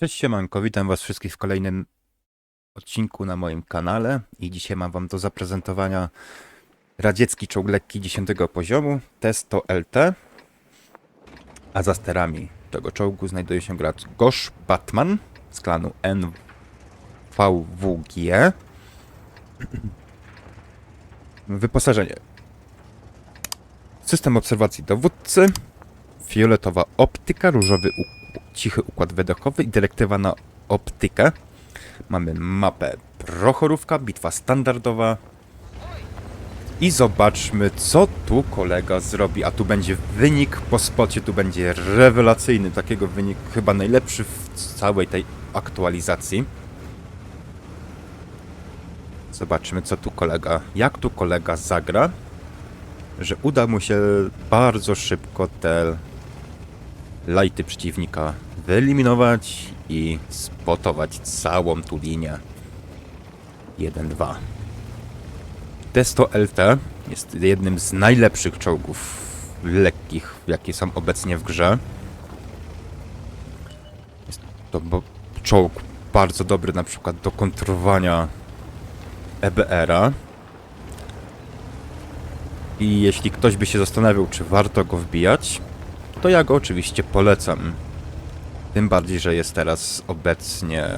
Cześć siemanko, witam was wszystkich w kolejnym odcinku na moim kanale i dzisiaj mam wam do zaprezentowania radziecki czołg lekki 10 poziomu Testo LT a za sterami tego czołgu znajduje się gracz Gosh Batman z klanu NVWG Wyposażenie. System obserwacji dowódcy. Fioletowa optyka, różowy układ cichy układ wydechowy i dyrektywa na optykę. Mamy mapę prochorówka, bitwa standardowa. I zobaczmy, co tu kolega zrobi. A tu będzie wynik po spocie, tu będzie rewelacyjny. Takiego wynik chyba najlepszy w całej tej aktualizacji. Zobaczymy, co tu kolega, jak tu kolega zagra, że uda mu się bardzo szybko te lajty przeciwnika wyeliminować i spotować całą tu linię. 1-2. Testo LT jest jednym z najlepszych czołgów lekkich, jakie są obecnie w grze. Jest to czołg bardzo dobry na przykład do kontrolowania EBR-a. I jeśli ktoś by się zastanawiał, czy warto go wbijać, to ja go oczywiście polecam. Tym bardziej, że jest teraz obecnie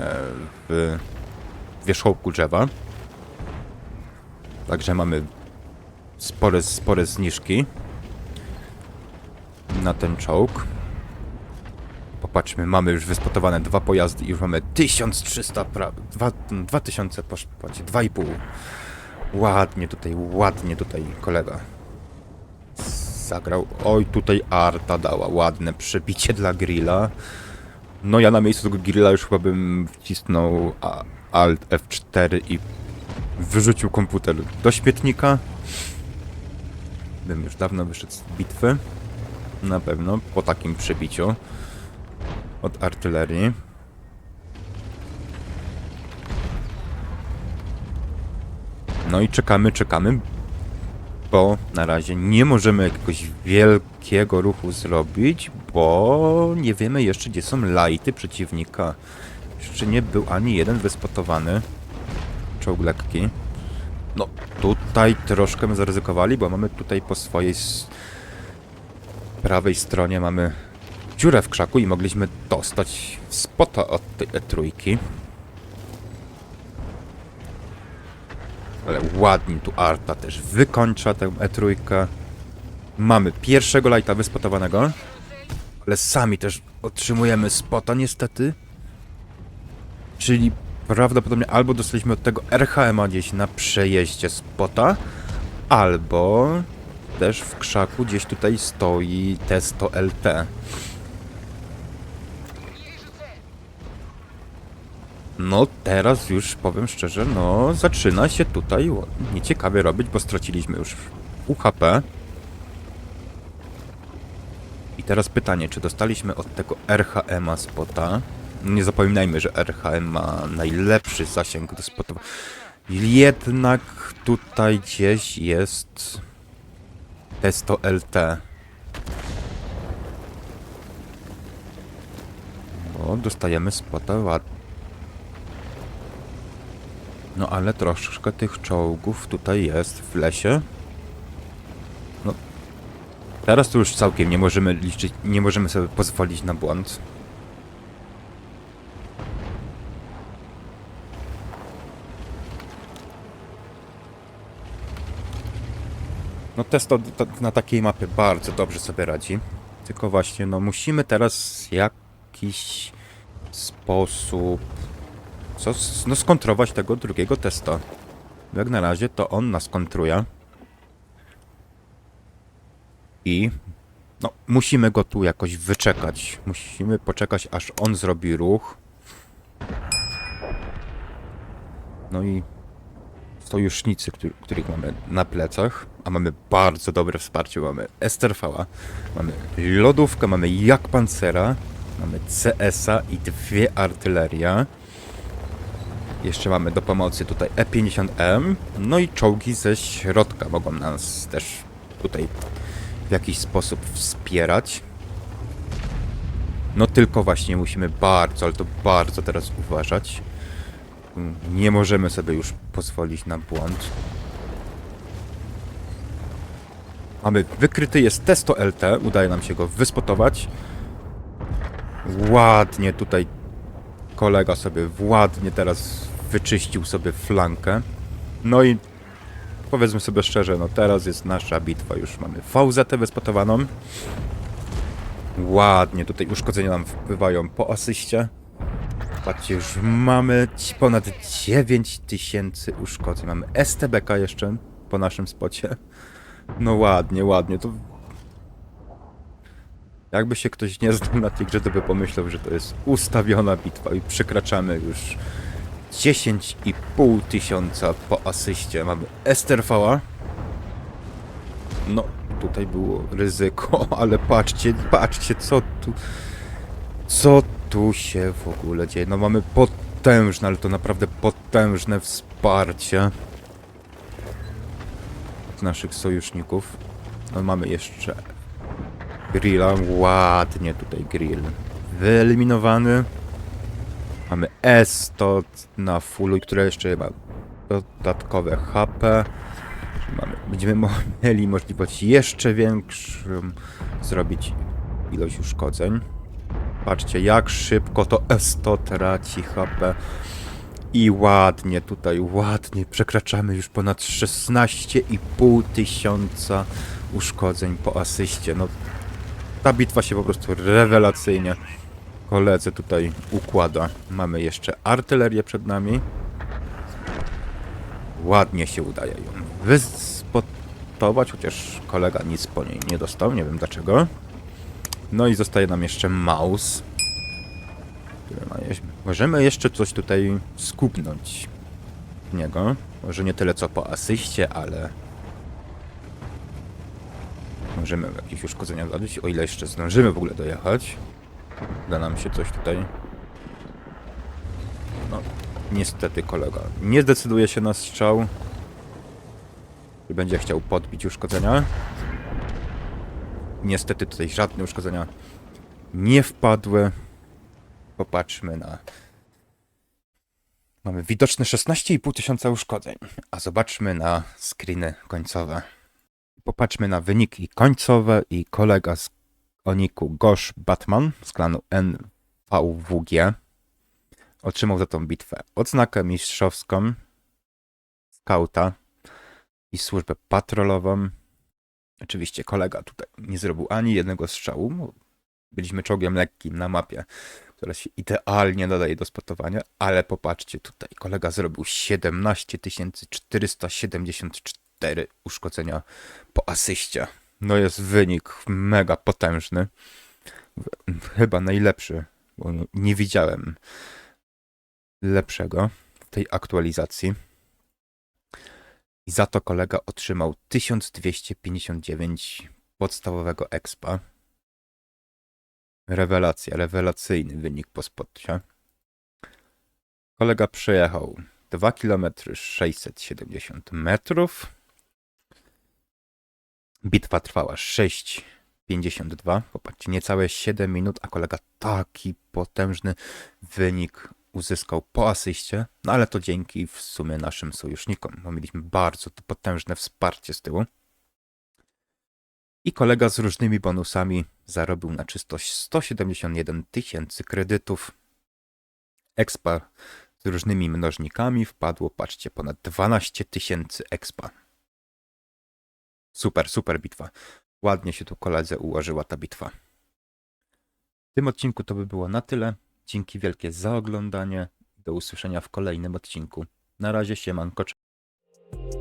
w wierzchołku drzewa. Także mamy spore, spore zniżki na ten czołg. Popatrzmy, mamy już wyspotowane dwa pojazdy i już mamy 1300 pra... dwa- 2000, posz- patrzcie, 2,5. Ładnie tutaj, ładnie tutaj kolega zagrał. Oj, tutaj Arta dała ładne przebicie dla grilla. No ja na miejscu tego grilla już chyba bym wcisnął Alt F4 i wyrzucił komputer do śmietnika. Bym już dawno wyszedł z bitwy. Na pewno, po takim przebiciu od artylerii. No i czekamy, czekamy, bo na razie nie możemy jakiegoś wielkiego ruchu zrobić, bo nie wiemy jeszcze gdzie są lajty przeciwnika. Jeszcze nie był ani jeden wyspotowany czołg lekki. No tutaj troszkę my zaryzykowali, bo mamy tutaj po swojej prawej stronie mamy dziurę w krzaku i mogliśmy dostać spota od tej E trójki. Ale ładnie tu Arta też wykończa tę E3. Mamy pierwszego lighta wyspotowanego. Ale sami też otrzymujemy spota niestety. Czyli prawdopodobnie albo dostaliśmy od tego RHM-a gdzieś na przejeździe spota, albo też w krzaku gdzieś tutaj stoi Testo LT. No teraz już powiem szczerze, no zaczyna się tutaj nieciekawie robić, bo straciliśmy już UHP. I teraz pytanie, czy dostaliśmy od tego RHM-a spota? Nie zapominajmy, że RHM ma najlepszy zasięg do spotowania. Jednak tutaj gdzieś jest Testo LT. O, dostajemy spota ładnie. No ale troszkę tych czołgów tutaj jest w lesie. No. Teraz to już całkiem nie możemy liczyć, nie możemy sobie pozwolić na błąd. No testo to, na takiej mapie bardzo dobrze sobie radzi. Tylko właśnie, no musimy teraz jakiś sposób co, no skontrować tego drugiego testa. Jak na razie to on nas kontruje. I no, musimy go tu jakoś wyczekać. Musimy poczekać, aż on zrobi ruch. No i sojusznicy, który, których mamy na plecach, a mamy bardzo dobre wsparcie. Mamy Esterfała, mamy lodówkę, mamy jak pancera, mamy CS-a i dwie artyleria. Jeszcze mamy do pomocy tutaj E50M, no i czołgi ze środka mogą nas też tutaj w jakiś sposób wspierać. No tylko właśnie musimy bardzo, ale to bardzo teraz uważać. Nie możemy sobie już pozwolić na błąd. Mamy wykryty jest testo LT, udaje nam się go wyspotować. Ładnie tutaj kolega sobie ładnie teraz wyczyścił sobie flankę. No i powiedzmy sobie szczerze, no teraz jest nasza bitwa. Już mamy VZ wyspotowaną. Ładnie tutaj uszkodzenia nam wpływają po asyście. Patrzcie, już mamy ponad 9000 uszkodzeń. Mamy STBK jeszcze po naszym spocie. No ładnie, ładnie. To jakby się ktoś nie znał na tej grze, to by pomyślał, że to jest ustawiona bitwa i przekraczamy już 10,5 tysiąca po asyście. Mamy STRV. No, tutaj było ryzyko, ale patrzcie, patrzcie, co tu... Co tu się w ogóle dzieje? No mamy potężne, ale to naprawdę potężne wsparcie od naszych sojuszników. No mamy jeszcze grilla, ładnie tutaj grill wyeliminowany. Mamy S100 na fullu, które jeszcze ma dodatkowe HP. Mamy, będziemy mieli możliwość jeszcze większą zrobić ilość uszkodzeń. Patrzcie, jak szybko to S100 traci HP. I ładnie tutaj, ładnie przekraczamy już ponad 16,5 tysiąca uszkodzeń po asyście. No, ta bitwa się po prostu rewelacyjnie koledze tutaj układa. Mamy jeszcze artylerię przed nami. Ładnie się udaje ją wyspotować, chociaż kolega nic po niej nie dostał, nie wiem dlaczego. No i zostaje nam jeszcze jeź- Możemy jeszcze coś tutaj skupnąć w niego. Może nie tyle co po asyście, ale możemy jakieś uszkodzenia zadać, o ile jeszcze zdążymy w ogóle dojechać. Uda nam się coś tutaj. No, niestety kolega nie zdecyduje się na strzał. Będzie chciał podbić uszkodzenia. Niestety tutaj żadne uszkodzenia nie wpadły. Popatrzmy na... Mamy widoczne 16,5 tysiąca uszkodzeń. A zobaczmy na screeny końcowe. Popatrzmy na wyniki końcowe i kolega z Oniku Gosh Batman z klanu NVWG otrzymał za tą bitwę odznakę mistrzowską, skauta i służbę patrolową. Oczywiście kolega tutaj nie zrobił ani jednego strzału. Byliśmy czołgiem lekkim na mapie, która się idealnie nadaje do spotowania, ale popatrzcie tutaj, kolega zrobił 17 474 uszkodzenia po asyście. No jest wynik mega potężny. Chyba najlepszy, bo nie- nie widziałem lepszego w tej aktualizacji. I za to kolega otrzymał 1259 podstawowego expa. Rewelacja, rewelacyjny wynik po spocie. Kolega przejechał 2 km 670 metrów. Bitwa trwała 6,52. Popatrzcie, niecałe 7 minut, a kolega taki potężny wynik uzyskał po asyście. No ale to dzięki w sumie naszym sojusznikom, bo mieliśmy bardzo potężne wsparcie z tyłu. I kolega z różnymi bonusami zarobił na czystość 171 tysięcy kredytów. Expa z różnymi mnożnikami wpadło, patrzcie, ponad 12 tysięcy expa. Super, super bitwa. Ładnie się tu koledze ułożyła ta bitwa. W tym odcinku to by było na tyle. Dzięki wielkie za oglądanie. Do usłyszenia w kolejnym odcinku. Na razie siemanko. cześć.